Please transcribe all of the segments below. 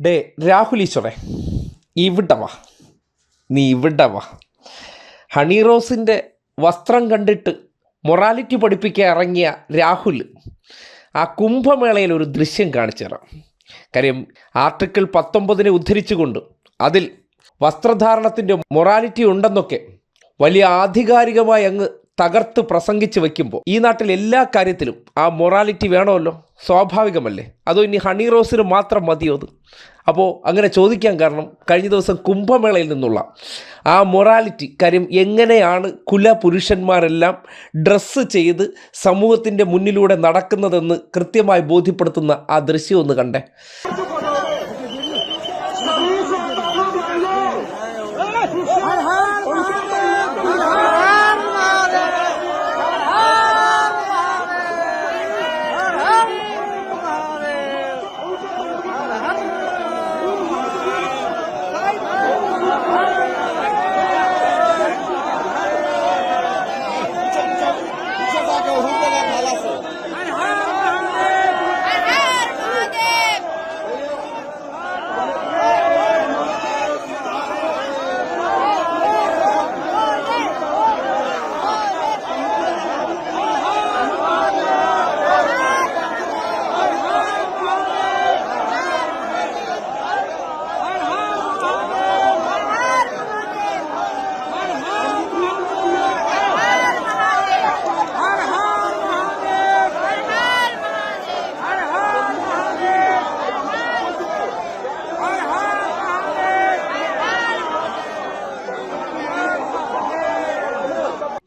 Day Rahul ഈശ്വറെ ഇവിടെ വാ നീ ഇവിടെ വാ ഹണി റോസിന്റെ വസ്ത്രം കണ്ടിട്ട് മൊറാലിറ്റി പഠിപ്പിക്കാൻ ഇറങ്ങിയ രാഹുൽ ആ കുംഭമേളയിൽ ഒരു ദൃശ്യം കാണിച്ചു തരാം. കാര്യം ആർട്ടിക്കിൾ പത്തൊമ്പതിനെ ഉദ്ധരിച്ചുകൊണ്ട് അതിൽ വസ്ത്രധാരണത്തിന്റെ മൊറാലിറ്റി ഉണ്ടെന്നൊക്കെ വലിയ ആധികാരികമായി അങ്ങ് തകർത്ത് പ്രസംഗിച്ച് വെക്കുമ്പോൾ ഈ നാട്ടിൽ എല്ലാ കാര്യത്തിലും ആ മൊറാലിറ്റി വേണമല്ലോ? സ്വാഭാവികമല്ലേ? അതോ ഇനി ഹണി റോസിന് മാത്രം മതിയോ അത്? അപ്പോൾ അങ്ങനെ ചോദിക്കാൻ കാരണം കഴിഞ്ഞ ദിവസം കുംഭമേളയിൽ നിന്നുള്ള ആ മൊറാലിറ്റി കാര്യം എങ്ങനെയാണ് കുല പുരുഷന്മാരെല്ലാം ഡ്രസ്സ് ചെയ്ത് സമൂഹത്തിന്റെ മുന്നിലൂടെ നടക്കുന്നതെന്ന് കൃത്യമായി ബോധ്യപ്പെടുത്തുന്ന ആ ദൃശ്യം ഒന്ന് കണ്ടേ.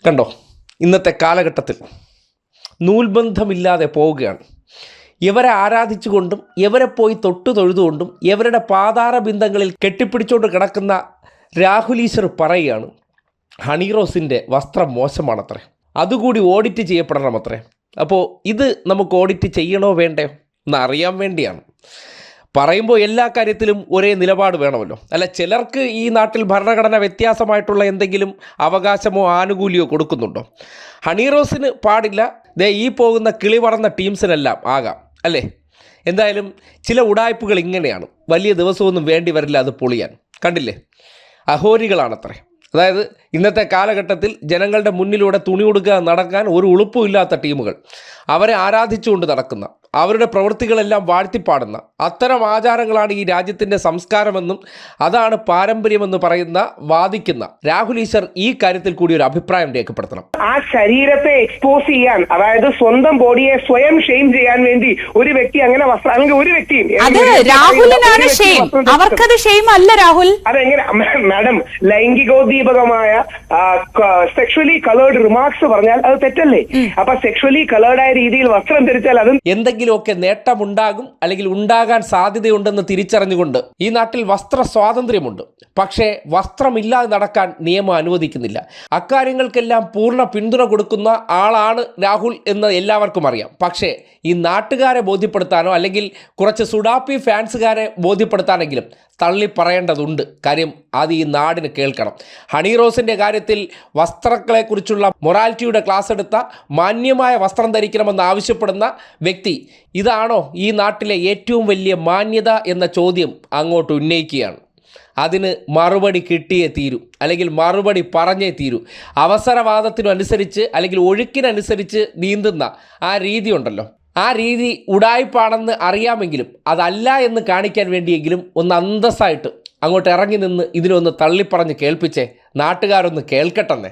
കണ്ടോ? ഇന്നത്തെ കാലഘട്ടത്തിൽ നൂൽബന്ധമില്ലാതെ പോവുകയാണ്. ഇവരെ ആരാധിച്ചുകൊണ്ടും ഇവരെ പോയി തൊട്ടു തൊഴുതുകൊണ്ടും ഇവരുടെ പാതാര ബിന്ദങ്ങളിൽ കെട്ടിപ്പിടിച്ചുകൊണ്ട് കിടക്കുന്ന രാഹുലീശ്വർ പറയുകയാണ് ഹണിറോസിന്റെ വസ്ത്രം മോശമാണത്രേ. അതുകൂടി ഓഡിറ്റ് ചെയ്യപ്പെടണം അത്രേ അപ്പോൾ ഇത് നമുക്ക് ഓഡിറ്റ് ചെയ്യണോ വേണ്ടയോ? എന്ന് അറിയാൻ വേണ്ടിയാണ്. പറയുമ്പോൾ എല്ലാ കാര്യത്തിലും ഒരേ നിലപാട് വേണമല്ലോ. അല്ല ചിലർക്ക് ഈ നാട്ടിൽ ഭരണഘടന വ്യത്യാസമായിട്ടുള്ള എന്തെങ്കിലും അവകാശമോ ആനുകൂല്യമോ കൊടുക്കുന്നുണ്ടോ? ഹണീറോസിന് പാടില്ല. ദേ ഈ പോകുന്ന കിളി പറന്ന ടീംസിനെല്ലാം ആകാം അല്ലേ? എന്തായാലും ചില ഉടായ്പകൾ ഇങ്ങനെയാണ്. വലിയ ദിവസമൊന്നും വേണ്ടി വരില്ല അത് പൊളിയാൻ. കണ്ടില്ലേ? അഹോരികളാണത്രേ. അതായത് ഇന്നത്തെ കാലഘട്ടത്തിൽ ജനങ്ങളുടെ മുന്നിലൂടെ തുണി കൊടുക്കുക നടക്കാൻ ഒരു ഉളുപ്പുമില്ലാത്ത ടീമുകൾ. അവരെ ആരാധിച്ചുകൊണ്ട് നടക്കുന്ന അവരുടെ പ്രവൃത്തികളെല്ലാം വാഴ്ത്തിപ്പാടുന്ന അത്തരം ആചാരങ്ങളാണ് ഈ രാജ്യത്തിന്റെ സംസ്കാരമെന്നും അതാണ് പാരമ്പര്യമെന്ന് പറയുന്ന വാദിക്കുന്ന രാഹുൽ ഈശ്വർ ഈ കാര്യത്തിൽ കൂടി ഒരു അഭിപ്രായം രേഖപ്പെടുത്തണം. ആ ശരീരത്തെ എക്സ്പോസ് ചെയ്യാൻ അതായത് സ്വന്തം ബോഡിയെ സ്വയം ഷെയിം ചെയ്യാൻ വേണ്ടി ഒരു വ്യക്തി അങ്ങനെ വസ്ത്ര അല്ലെങ്കിൽ ഒരു വ്യക്തിയും വ്യക്തി രാഹുലിനാണ് ഷെയിം അവർക്കത് ഷെയിം അല്ല രാഹുൽ. അതെങ്ങനെ? മാഡം ലൈംഗികോദ്ദീപകമായ സെക്ഷലി കളേർഡ് റിമാർക്സ് പറഞ്ഞാൽ അത് തെറ്റല്ലേ? അപ്പൊ സെക്ഷലി കളേർഡ് ആയ രീതിയിൽ വസ്ത്രം ധരിച്ചാൽ അതും എന്തെങ്കിലുമൊക്കെ നേട്ടമുണ്ടാകും അല്ലെങ്കിൽ ഉണ്ടാകാൻ സാധ്യതയുണ്ടെന്ന് തിരിച്ചറിഞ്ഞുകൊണ്ട് ഈ നാട്ടിൽ വസ്ത്ര സ്വാതന്ത്ര്യമുണ്ട്. പക്ഷേ വസ്ത്രമില്ലാതെ നടക്കാൻ നിയമം അനുവദിക്കുന്നില്ല. അക്കാര്യങ്ങൾക്കെല്ലാം പൂർണ പിന്തുണ കൊടുക്കുന്ന ആളാണ് രാഹുൽ എന്ന് എല്ലാവർക്കും അറിയാം. പക്ഷേ ഈ നാട്ടുകാരെ ബോധ്യപ്പെടുത്താനോ അല്ലെങ്കിൽ കുറച്ച് സുഡാപ്പി ഫാൻസുകാരെ ബോധ്യപ്പെടുത്താനെങ്കിലും തള്ളി പറയേണ്ടതുണ്ട് കാര്യം അത് ഈ നാടിന് കേൾക്കണം. ഹണി റോസിന്റെ കാര്യത്തിൽ വസ്ത്രങ്ങളെക്കുറിച്ചുള്ള മൊറാലിറ്റിയുടെ ക്ലാസ് എടുത്ത മാന്യമായ വസ്ത്രം ധരിക്കണമെന്ന് ആവശ്യപ്പെടുന്ന വ്യക്തി ഇതാണോ ഈ നാട്ടിലെ ഏറ്റവും വലിയ മാന്യത എന്ന ചോദ്യം അങ്ങോട്ട് ഉന്നയിക്കുകയാണ്. അതിന് മറുപടി കിട്ടിയേ തീരൂ. അല്ലെങ്കിൽ മറുപടി പറഞ്ഞേ തീരൂ. അവസരവാദത്തിനനുസരിച്ച് അല്ലെങ്കിൽ ഒഴുക്കിനനുസരിച്ച് നീന്തുന്ന ആ രീതി ഉണ്ടല്ലോ. ആ രീതി ഉടായ്പാണെന്ന് അറിയാമെങ്കിലും അതല്ല എന്ന് കാണിക്കാൻ വേണ്ടിയെങ്കിലും ഒന്ന് അന്തസ്സായിട്ട് അങ്ങോട്ട് ഇറങ്ങി നിന്ന് ഇതിനൊന്ന് തള്ളിപ്പറഞ്ഞ് കേൾപ്പിച്ചേ. നാട്ടുകാരൊന്ന് കേൾക്കട്ടെന്നേ.